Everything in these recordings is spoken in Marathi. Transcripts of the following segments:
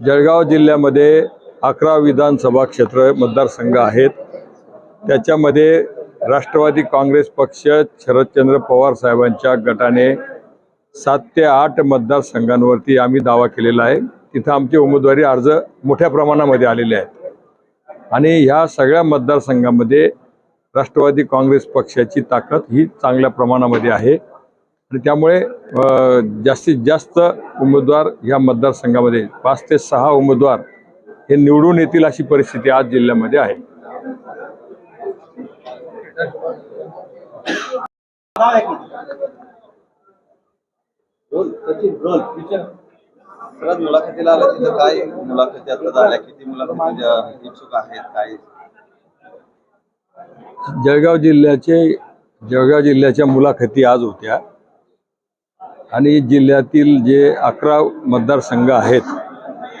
जळगाव जिल्ह्यामध्ये अकरा विधानसभा क्षेत्र मतदारसंघ आहेत. त्याच्यामध्ये राष्ट्रवादी काँग्रेस पक्ष शरदचंद्र पवार साहेबांच्या गटाने सात ते आठ मतदारसंघांवरती आम्ही दावा केलेला आहे. तिथं आमचे उमेदवारी अर्ज मोठ्या प्रमाणामध्ये आलेले आहेत. आणि ह्या सगळ्या मतदारसंघामध्ये राष्ट्रवादी काँग्रेस पक्षाची ताकद ही चांगल्या प्रमाणामध्ये आहे. आणि त्यामुळे जास्तीत जास्त उमेदवार ह्या मतदारसंघामध्ये पाच ते सहा उमेदवार हे निवडून येतील अशी परिस्थिती आज जिल्ह्यामध्ये आहे. परत मुलाखतीला आला तिथं काय मुलाखती आता झाल्या? किती मुलाखती इच्छुक आहेत? काय? जळगाव जिल्ह्याचे जळगाव जिल्ह्याच्या मुलाखती आज होत्या. आणि जिल्ह्यातील जे अकरा मतदारसंघ आहेत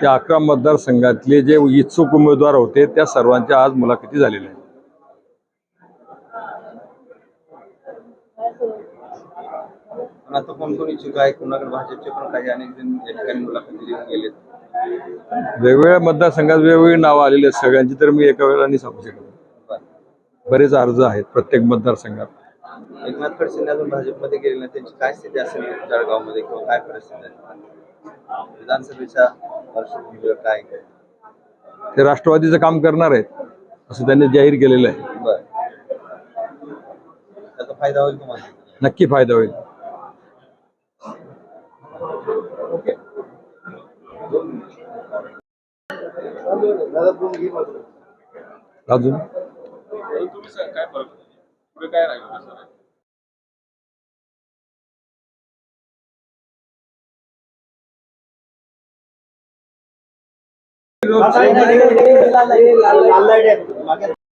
त्या अकरा मतदारसंघातले जे इच्छुक उमेदवार होते त्या सर्वांच्या आज मुलाखती झालेल्या आहेत. आता कोण कोण इच्छुक आहे? कोणाकडे भाजपचे पण काही अनेक जण या ठिकाणी मुलाखती देऊन गेलेत. वेगवेगळ्या मतदारसंघात वेगवेगळी नावं आलेली आहेत सगळ्यांची तर मी एका वेळेला नाही सांगू शकत. बरं. बरेच अर्ज आहेत प्रत्येक मतदारसंघात. एकनाथ खडसे अजून भाजपमध्ये गेले नाही. त्यांची काय स्थिती असेल जळगावमध्ये किंवा काय परिस्थिती आहे? विधानसभेच्या पार्श्वभूमीवर काय? ते राष्ट्रवादीचं काम करणार आहेत असं त्यांनी जाहीर केलेलं आहे. त्याचा फायदा होईल तुम्हाला? नक्की फायदा होईल. अजून तुम्ही सांग काय फरक पुढे काय राहिलं सर? लाल लाइट आहे. मागे